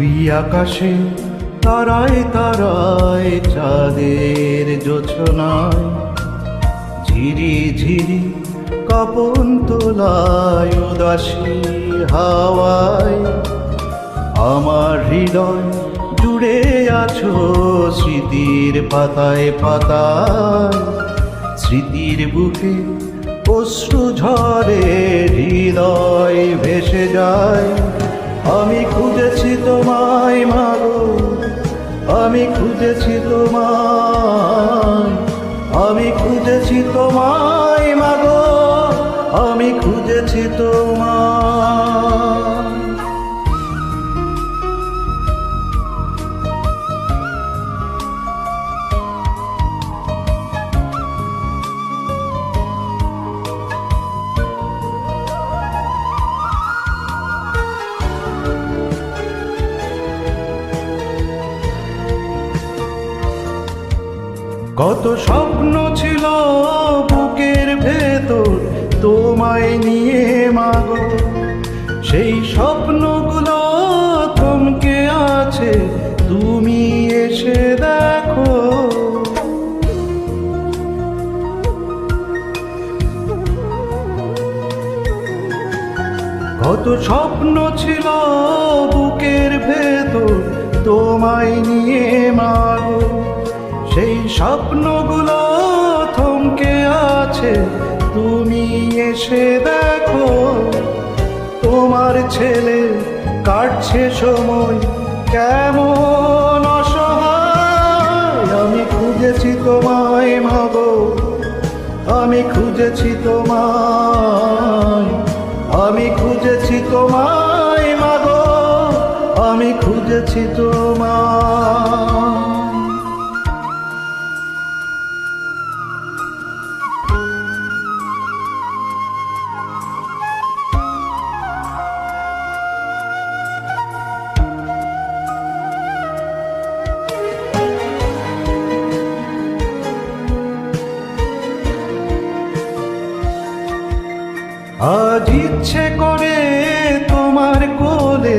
ওই আকাশে তারায় তারায় চাঁদের জোছনায় ঝিরি ঝিরি কাপন তোলায় উদাসী হাওয়ায় আমার হৃদয় জুড়ে আছো স্মৃতির পাতায় পাতায় স্মৃতির বুকে অশ্রু ঝরে খুঁজেছি তোমায় আমি খুঁজেছি তোমায় মাগো আমি খুঁজেছি কত স্বপ্ন ছিল বুকের ভেতর তোমায় নিয়ে মাগো। সেই স্বপ্নগুলো থমকে আছে, তুমি এসে দেখো। কত স্বপ্ন ছিল বুকের ভেতর তোমায় নিয়ে মাগো। সেই স্বপ্নগুলো থমকে আছে। তুমি এসে দেখো, তোমার ছেলে কাটছে সময় কেমন অসহায়। আমি খুঁজেছি তোমায় মাগো আমি খুঁজেছি তোমায়, আমি খুঁজেছি তোমায় মাগো আমি খুঁজেছি তোমায় ইচ্ছে করে তোমার কোলে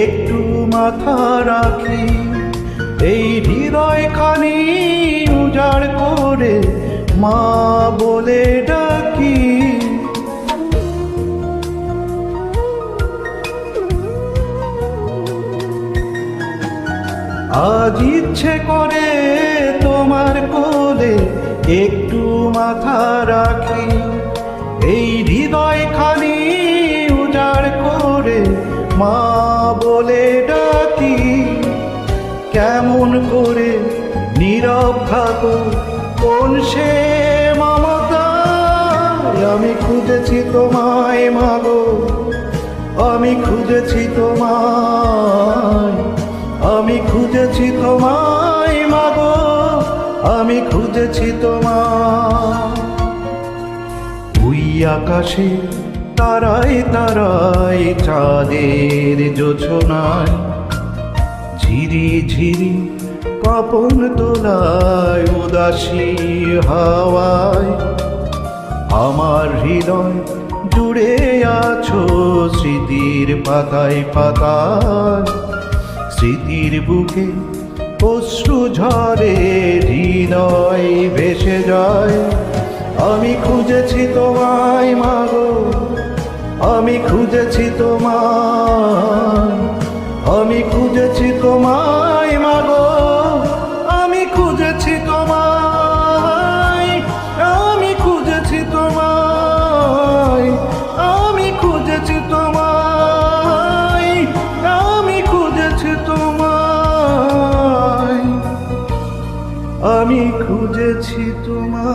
একটু মাথা রাখি। এই হৃদয় খানি উজাড় করে মা বলে ডাকি। আজ ইচ্ছে করে তোমার কোলে একটু মাথা রাখি। এই হৃদয় মা বলে ডাকি, কেমন করে নীরব থাকো, কোন সে মমতা? আমি খুঁজেছি তোমায় মাগো আমি খুঁজেছি তোমায়, আমি খুঁজেছি তোমায় মাগো আমি খুঁজেছি তোমায়। ওই আকাশে তারায় তারাই চাঁদের জোছনায় ঝিরি ঝিরি কপন তোলায়, উদাসী হাওয়ায়। আমার হৃদয় জুড়ে আছো স্মৃতির পাতায় পাতায়। স্মৃতির বুকে অশ্রু ঝরে খুঁজেছি তোমায়, আমি খুঁজেছি তোমায় মাগো, আমি খুঁজেছি তোমায়, আমি খুঁজেছি তোমায়, আমি খুঁজেছি তোমায়, আমি খুঁজেছি তোমায়, আমি খুঁজেছি তোমায়।